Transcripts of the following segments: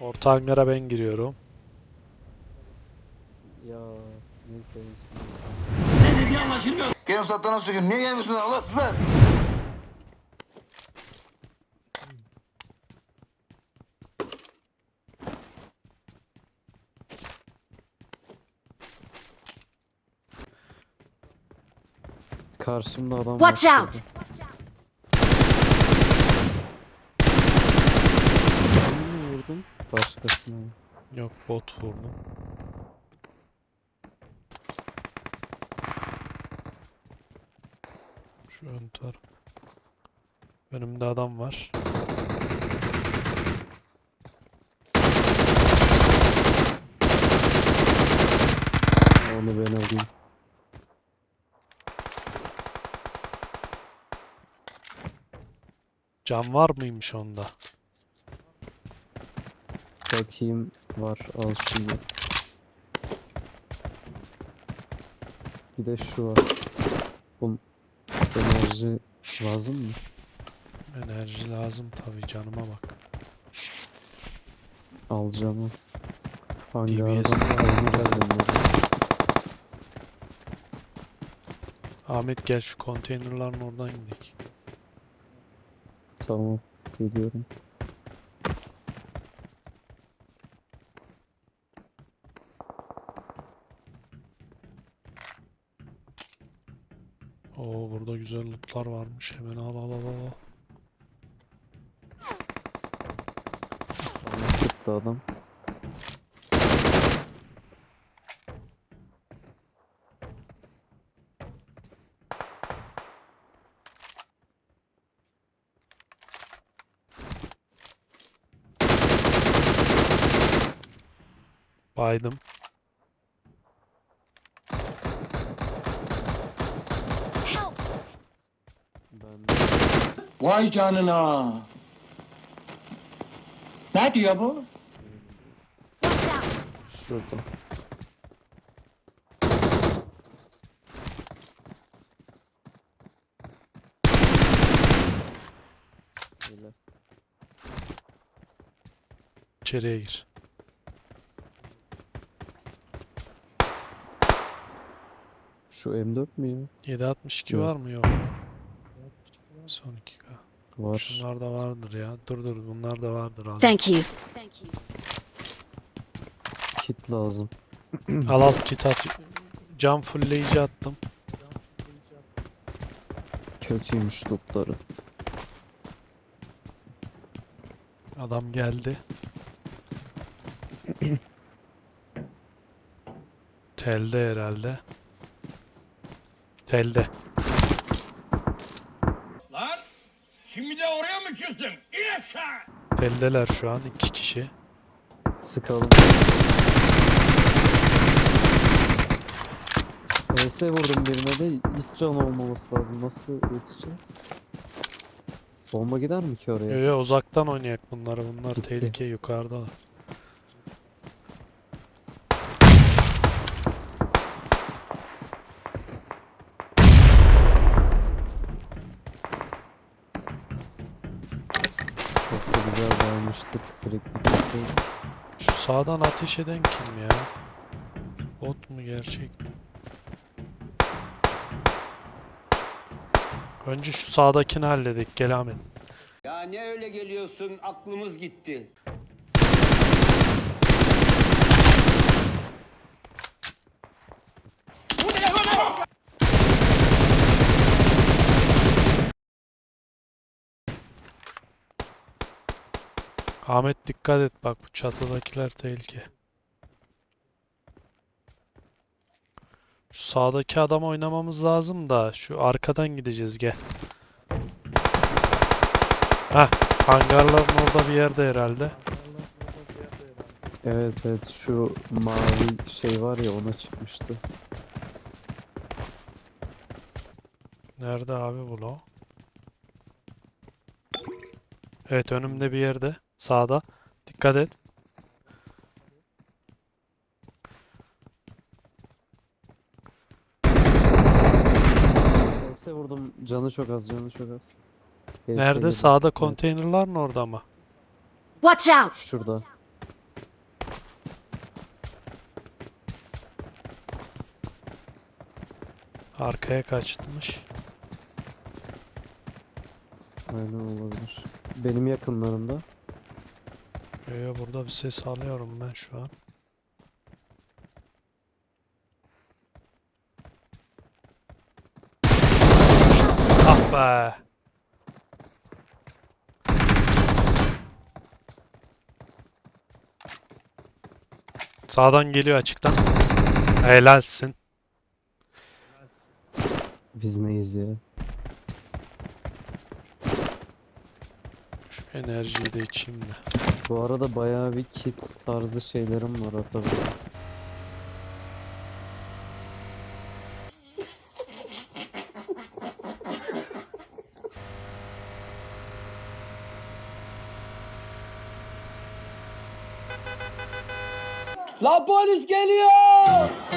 Orta hangara ben giriyorum. Ya neyse. Gelin sattığına sökün. Niye gelmiyorsun Allah sizler? Karşımda adam Watch out! Birini mi vurdum? Başkasına. Mı? Yok bot vurdum. Şu ön taraf. Önümde adam var. Onu ben alayım. Can var mıymış onda? Bakayım var al şunu. Bir de şu var. Bu enerji lazım mı? Enerji lazım tabii canıma bak. Alacağım. Hangi? Ahmet gel şu konteynerların oradan gidelim. Tamam. Geliyorum. Burada güzel lootlar varmış. Hemen al al al al. Bana sıktı adam. Baydım. Help! Ben Vay canına. Ne diyor bu? Şurada. Böyle. İçeriye gir. Şu M4 mü ya? 762 Yok. var mı? Yok. Son 2K. Var. Şunlar da vardır ya. Dur dur bunlar da vardır abi. Thank you. Kit lazım. Al al kit at. Cam fullleyici attım. Kötüymüş lootları. Adam geldi. Telde herhalde. Telde. Lan şimdi de oraya mı çıktın? İn aşağı! Teldeler şu an iki kişi. Sıkalım. ES vurdum birine de hiç can olmaması lazım. Nasıl yetişeceğiz? Bomba gider mi ki oraya? Yo yo uzaktan oynayak bunları. Bunlar Gitti. tehlike yukarıda. Dayanmıştık. Direkt gitseydik. Şu sağdan ateş eden kim ya? Bot mu gerçek mi? Önce şu sağdakini halledik. Gel Ahmet. Ya ne öyle geliyorsun aklımız gitti. Ahmet dikkat et bak bu çatıdakiler tehlike. Şu sağdaki adam oynamamız lazım da şu arkadan gideceğiz gel. Heh, hangarların orada bir yerde herhalde. Evet evet şu mavi şey var ya ona çıkmıştı. Nerede abi bu lo? Evet önümde bir yerde. Sağda. Dikkat et. Neyse vurdum canı çok az canı çok az. Gerisi Nerede? geliyor. Sağda Evet, konteynerların orada mı? Watch out! Şurada. Arkaya kaçmış. Aynen olabilir. Benim yakınlarımda. Yo, yo, burada bir ses alıyorum ben şu an. Ah be. Sağdan geliyor açıktan. Helalsin. Biz neyiz ya? Şu enerjiyi de içeyim de. Bu arada bayağı bir kit tarzı şeylerim var atabilirim. La polis geliyor!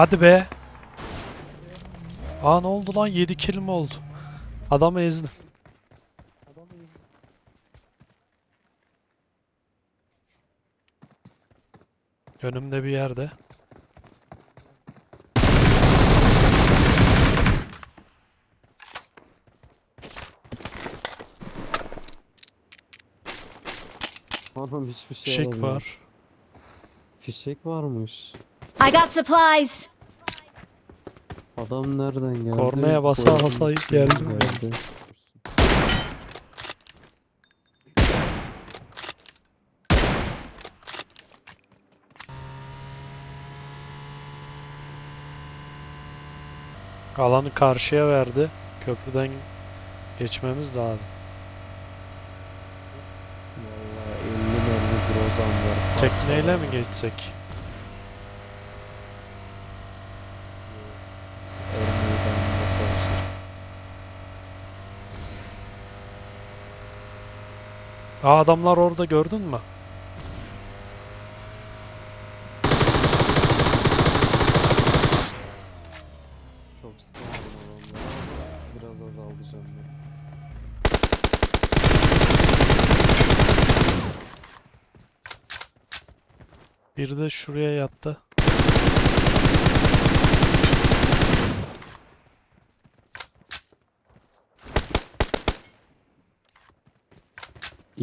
Hadi be. Aa ne oldu lan? 7 kill mi oldu? Adamı ezdim. Önümde bir yerde. Anam hiçbir şey Fişek var. Fişek varmış. I got supplies! Adam nereden geldi? Kornaya basa Koyun basa içinden geldim ya. geldi. Alanı karşıya verdi. Köprüden geçmemiz lazım. Vallahi 50 mermi grozan var. Tekneyle mi geçsek? Aa adamlar orada gördün mü? Çok sıkıldım adamlar. Biraz azaldı canım. Bir de şuraya yattı.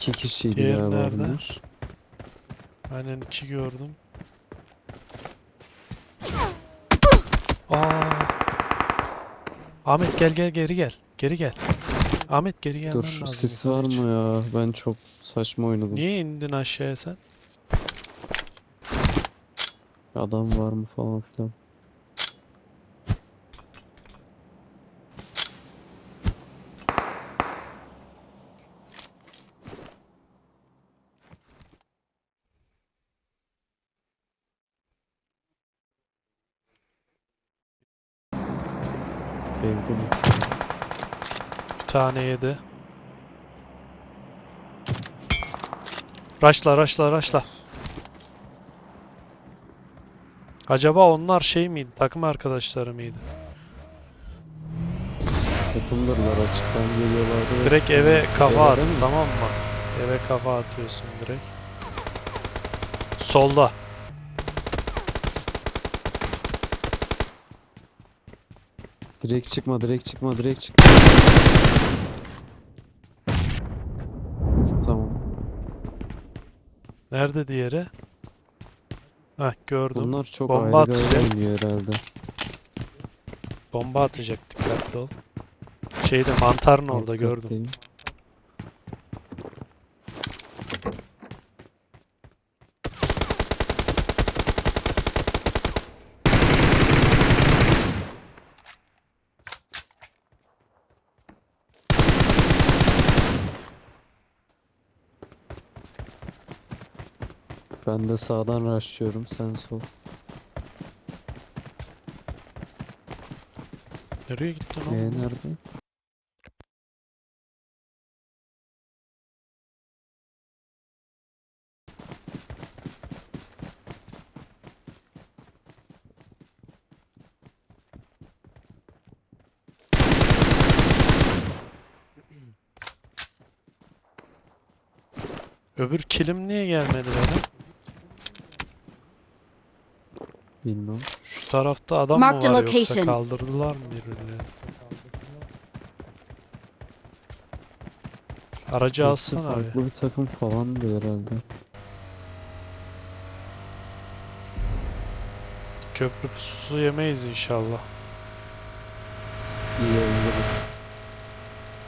İki kişiydi Diğer galiba nerede? bunlar. Aynen iki gördüm. Aa. Ahmet gel gel geri gel. Geri gel. Ahmet geri gelmen Dur lazım. sis yukarı var çık. mı ya? Ben çok saçma oynadım. Niye indin aşağıya sen? Adam var mı falan filan. Evde mi? Bir tane yedi. Raşla raşla raşla. Acaba onlar şey miydi? Takım arkadaşları mıydı? Takımdırlar açıktan geliyorlardı. ve Direkt eve kafa at tamam mı? Eve kafa atıyorsun direkt. Solda. Direkt çıkma, direkt çıkma, direkt çıkma. Tamam. Nerede diğeri? Heh gördüm. Bunlar çok Bomba ayrı atacak. oynuyor herhalde. Bomba atacak dikkatli ol. Şeyde mantarın orada gördüm. kattayım. Ben de sağdan rushlıyorum sen sol. Nereye gittin Ee oğlum? nerede? Öbür kilim niye gelmedi benim? Bilmem. Şu tarafta adam mı Mark the var yoksa location. kaldırdılar mı birbirlerini? Aracı alsana abi. farklı bir takım falandı herhalde. Köprü pususu yemeyiz inşallah. İyi oluruz.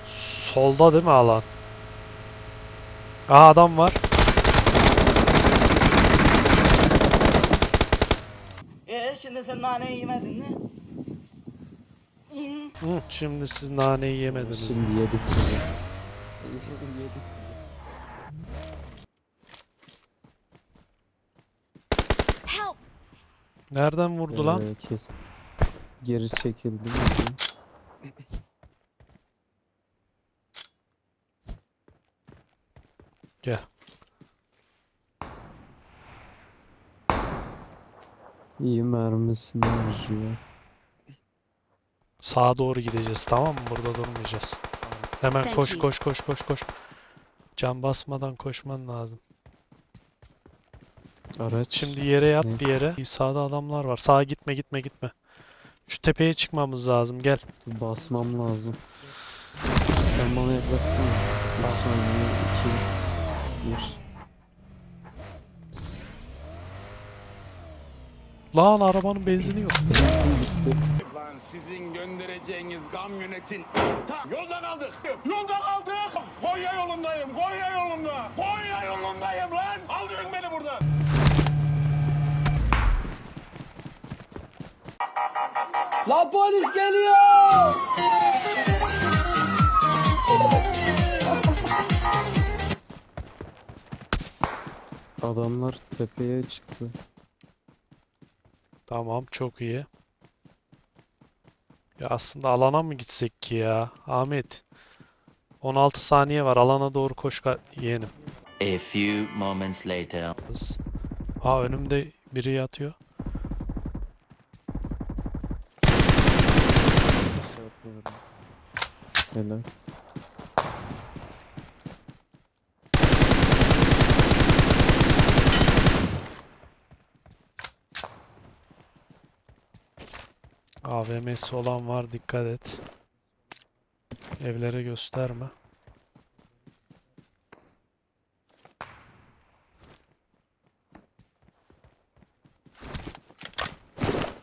Solda değil mi alan? Aa adam var. Ee şimdi sen naneyi yemedin mi? Hı, şimdi siz naneyi yemediniz. Şimdi yedik sizi. yedik. Help! Nereden vurdu lan? Ee, kes. Geri çekildim. Gel. İyi mermisini harcıyor. Sağa doğru gideceğiz tamam mı? Burada durmayacağız. Hemen Thank koş you. koş koş koş koş. Can basmadan koşman lazım. Araç. Şimdi yere yat Neyse. bir yere. Sağda adamlar var. Sağa gitme gitme gitme. Şu tepeye çıkmamız lazım. Gel. Basmam lazım. Sen bana yaklaşsana. 3 saniye 2 1 Lan arabanın benzini yok. Lan sizin göndereceğiniz kamyonetin ta yolda kaldık. Yolda kaldık. Konya yolundayım. Konya yolunda. Konya yolundayım lan. Aldırın beni buradan. La polis geliyor! Adamlar tepeye çıktı. Tamam çok iyi. Ya aslında alana mı gitsek ki ya? Ahmet. 16 saniye var. Alana doğru koş yeğenim. A few moments later. Aa önümde biri yatıyor. Çarpıyorum. Helal. AVM'si olan var dikkat et. Evlere gösterme.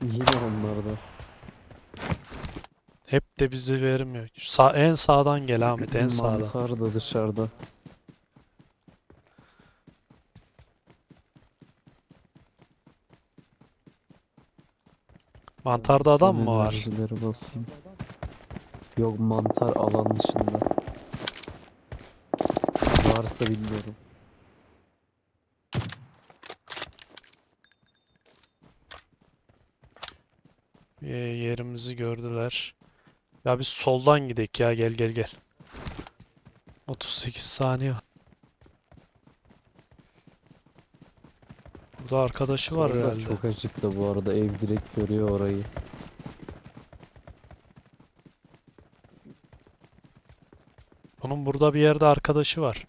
Yine onlarda. Hep de bizi vermiyor. Sağ, en sağdan gel Ahmet en sağdan. Mantar da dışarıda. Mantarda adam mı var? enerjileri basayım. Yok mantar alan dışında. Varsa bilmiyorum. Ye- yerimizi gördüler. Ya biz soldan gidek ya gel gel gel. 38 saniye. Burada arkadaşı var Onlar herhalde. Çok açıkta bu arada ev direkt görüyor orayı. Onun burada bir yerde arkadaşı var.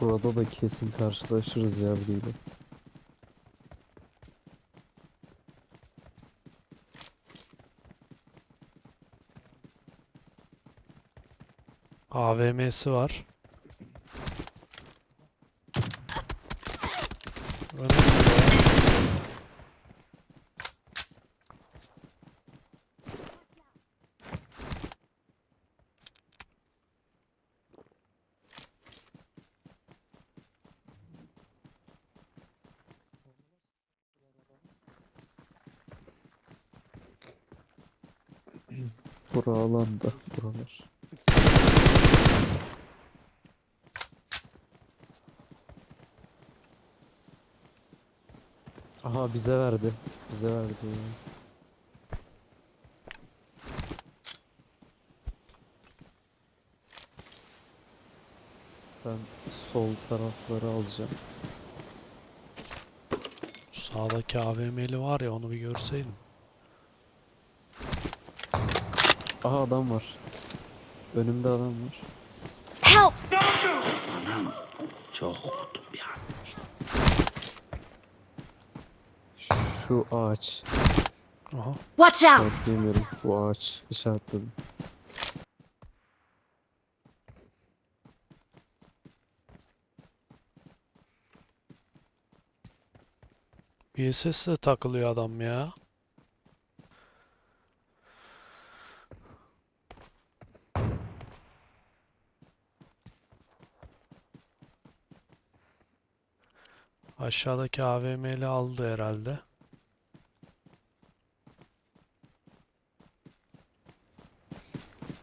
Burada da kesin karşılaşırız ya biriyle. AVM'si var. Önümde. Bura alanda buralar. Aha bize verdi. Bize verdi. ya. Ben sol tarafları alacağım. Şu Sağdaki AVM'li var ya onu bir görseydim. Aha adam var. Önümde adam var. Help! Şu ağaç. Aha. Watch out! İşaretleyemiyorum. Bu ağaç. İşaretledim. VSS'le takılıyor adam ya. Aşağıdaki AVM'li aldı herhalde.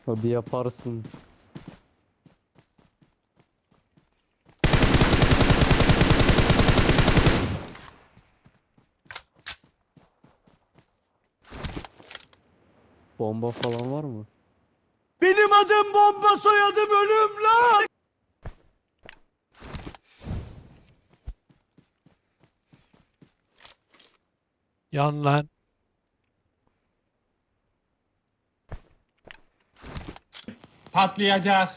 Hadi yaparsın. Bomba falan var mı? Benim adım bomba soyadım ölüm lan. Yan lan. Patlayacak.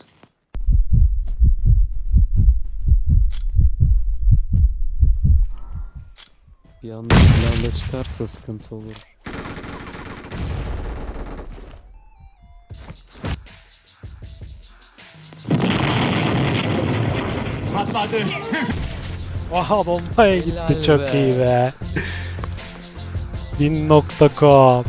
Bir anda bir anda çıkarsa sıkıntı olur. Patladı. Aha bombaya gitti Helal çok be. iyi be. Bin.com